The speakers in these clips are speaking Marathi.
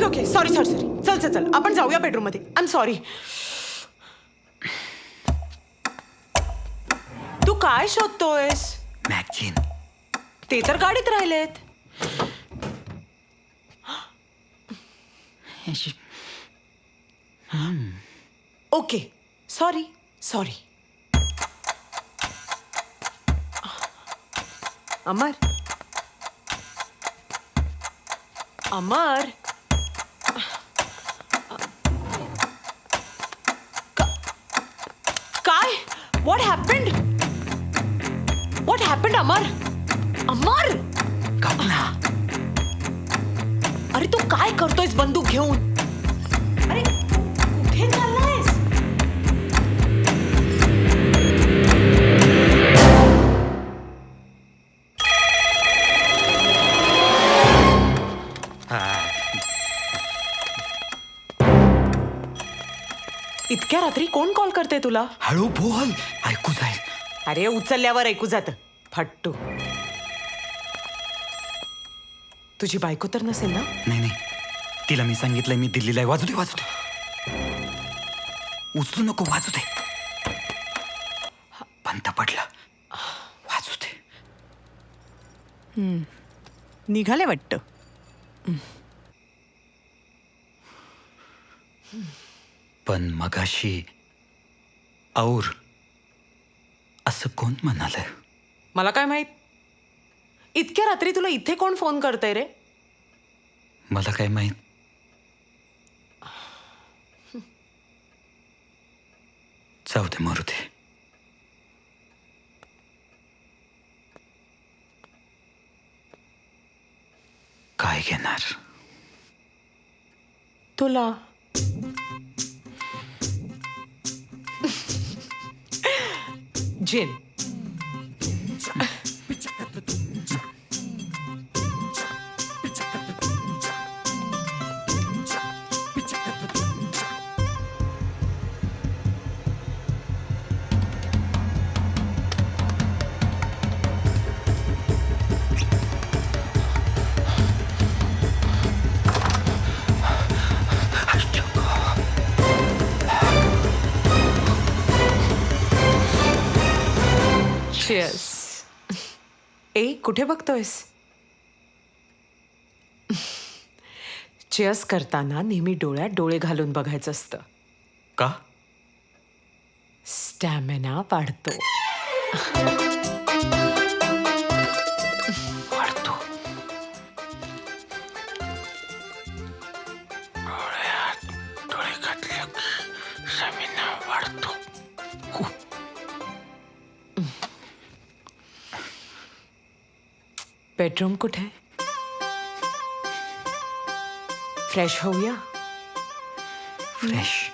Okay okay. Sorry sorry sorry चल चल चल. आपण जाऊया बेडरूममध्ये. आय एम सॉरी तू काय शोधतोयस? मॅगझिन ते तर गाडीत राहिलेत. Okay. Sorry sorry Amar. Amar? Happened what happened Amar Amar गप ना अरे तू काय करतोयस बंदूक घेऊन? अरे कुठे चाललायस इतक्या रात्री कोण कॉल करते तुला? हळू बोल ऐकू जाईल. अरे उचलल्यावर ऐकू जात. फट्टू. तुझी बायको तर नसेल ना? नाही नाही. तिला मी सांगितलंय मी दिल्लीला आहे. वाजू दे वाजू दे. उचलू नको वाजू दे. बंद पडला. वाजू दे. निघाले वाटतं. पण मगाशी और असं कोण म्हणालं? मला काय माहीत? इतक्या रात्री तुला इथे कोण फोन करतय रे? मला काय माहीत? जाऊ दे मरू दे. काय घेणार? तुला जिन ए कुठे बघतोयस? चेअर्स करताना नेहमी डोळ्यात डोळे घालून बघायचं असतं. का? स्टॅमिना वाढतो. बेडरूम कुठे? फ्रेश होऊया? फ्रेश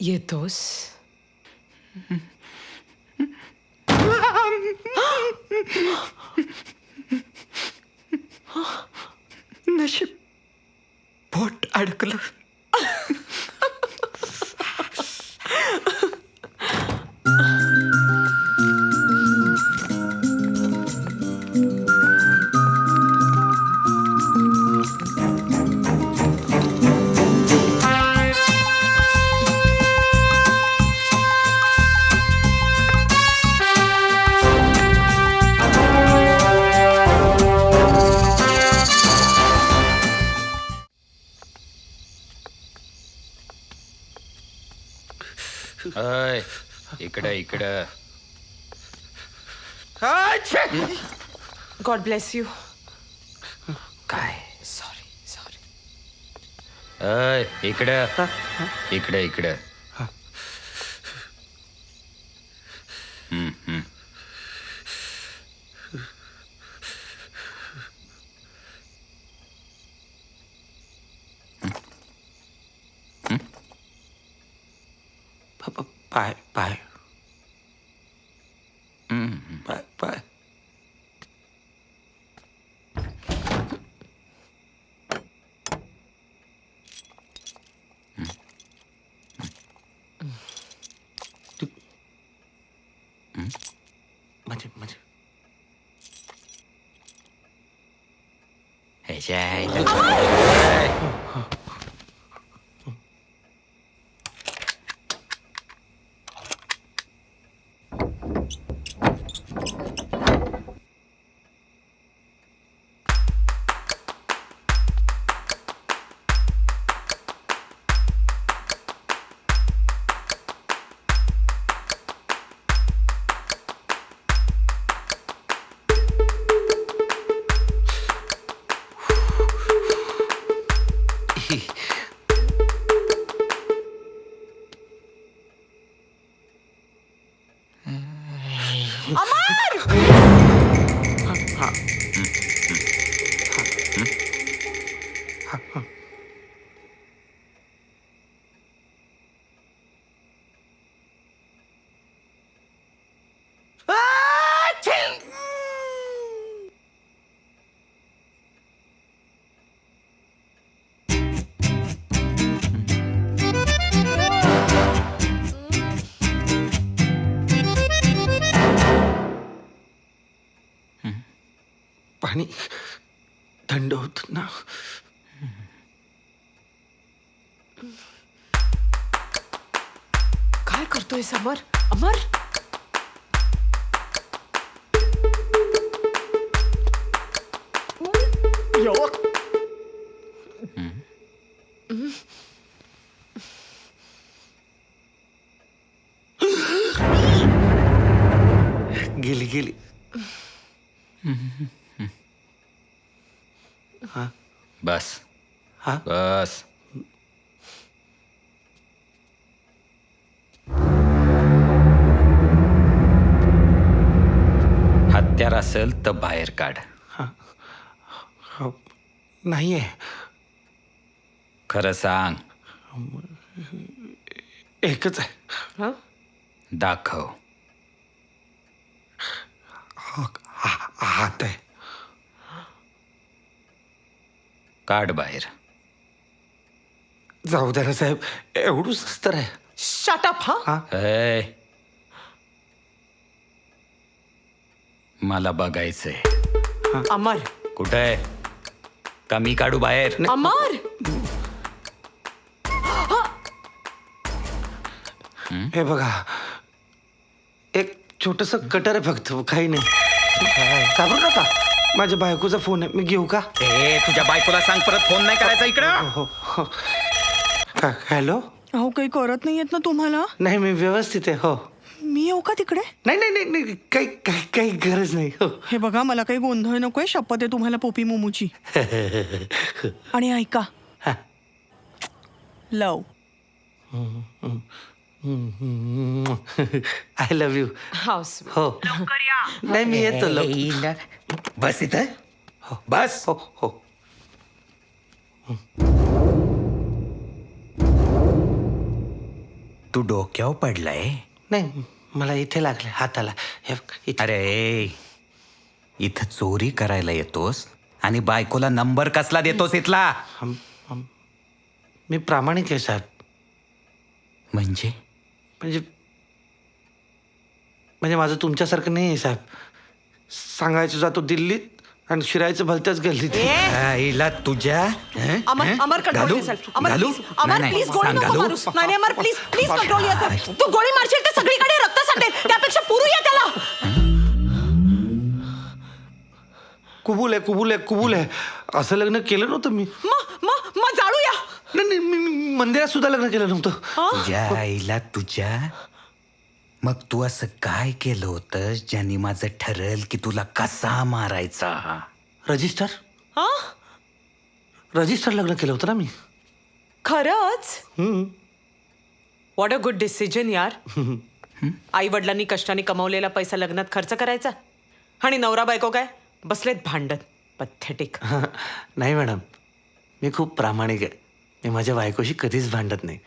येतोस नशीब पोट अडकलं अय इकडं इकडं गॉड ब्लेस यू काय सॉरी सॉरी अय इकडं इकडं इकडं Bye. Bye. Mm. Bye. Bye. Hey, Jay. Hey. म्हणजे पाणी थंड होत ना. काय करतोय समर? अमर? गेली गेली. बस हा बस हत्यार असेल तर बाहेर काढ हो. नाही आहे खरं सांग एकच आहे हं? दाखव हा- हा- हात आहे काढ बाहेर. जाऊ द्या ना साहेब एवढूच तर आहे. Shut up, हा हा? ऐ मला बघायचंय. अमर. कुठं? आहे कमी काढू बाहेर? अमर. हे? बघा एक छोटस कटर आहे फक्त काही नाही. घाबरू नका माझ्या बायकोचा फोन आहे. मी घेऊ का? ए तुझ्या बायकोला सांग परत फोन नाही करायचा इकडं. हो हो हा, हॅलो? अहो काही करत नाहीयेत ना तुम्हाला? नाही मी व्यवस्थित आहे हो. मी येऊ का तिकडे? नाही नाही नाही नाही काही काही काही गरज नाही हो. हे बघा मला काही गोंधळ नकोय शपथ आहे तुम्हाला पोपी मोमूची. आणि ऐका. हा. Love. I love you house. हो. नाही मी येतो लव बस इथं? बस? हो हो. तू डोक्यावर पडलाय? नाही मला इथे लागले हाताला. हे बघ, इथे. अरे इथं चोरी करायला येतोस आणि बायकोला नंबर कसला देतोस इथला? मी प्रामाणिक आहे साहेब. म्हणजे? म्हणजे म्हणजे माझं तुमच्यासारखं नाही आहे साहेब. सांगायचं जातो दिल्लीत आणि शिरायचं भलत्याच गल्लीत आईला तुझ्या हं? अमर हं? अमर कंट्रोल घालू? yourself. अमर घालू? प्लीज अमर नाही, नाही. प्लीज गोळी सांग, नको घालू? मारूस नाही नाही, Amar please please control yourself. तू गोळी मारशील तर सगळीकडे रक्त सांडेल त्यापेक्षा पुरूया त्याला कुबूल आहे कुबूल आहे कुबूल आहे असं लग्न केलं नव्हतं मी मग मग मग जाळूया नाही नाही मी मी मंदिरात सुद्धा लग्न केलं नव्हतं तुझ्या आईला तुझ्या मग तू असं काय केलं होतंस ज्याने माझं ठरल की तुला कसा मारायचा? रजिस्टर? हा? रजिस्टर लग्न केलं होतं ना मी. खरंच? हम्म. वॉट अ गुड डिसिजन यार. आई वडिलांनी कष्टाने कमवलेला पैसा लग्नात खर्च करायचा? आणि नवरा बायको काय? बसलेत भांडत पथेटिक नाही मॅडम. मी खूप प्रामाणिक आहे. मी माझ्या बायकोशी कधीच भांडत नाही.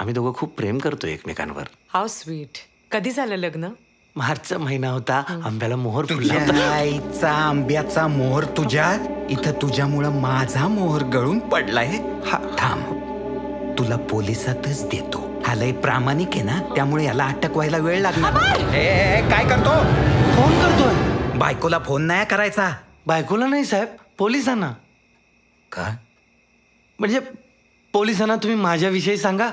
आम्ही दोघं खूप प्रेम करतो एकमेकांवर. हाव स्वीट कधी झालं लग्न? मार्चचा महिना होता. आंब्याला मोहर फुलला होता. तुझ्या आईचा आंब्याचा मोहर तुझ्या इथं तुझ्यामुळं माझा मोहर गळून पडलाय. हा थांब. तुला पोलिसातच देतो. हा लय प्रामाणिक आहे ना? त्यामुळे याला अटक व्हायला वेळ लागणार. ए, ए, काय करतो? फोन करतोय. बायकोला फोन नाही करायचा. बायकोला नाही साहेब पोलिसांना. का? म्हणजे पोलिसांना तुम्ही माझ्याविषयी सांगा.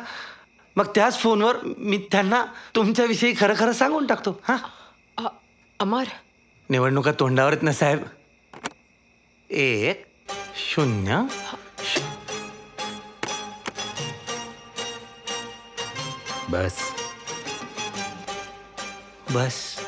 मग त्याच फोनवर मी त्यांना तुमच्याविषयी खरं खरं सांगून टाकतो. हां? अ- अमर. निवडणुका तोंडावर आहेत ना साहेब? एक शून्य. बस. बस.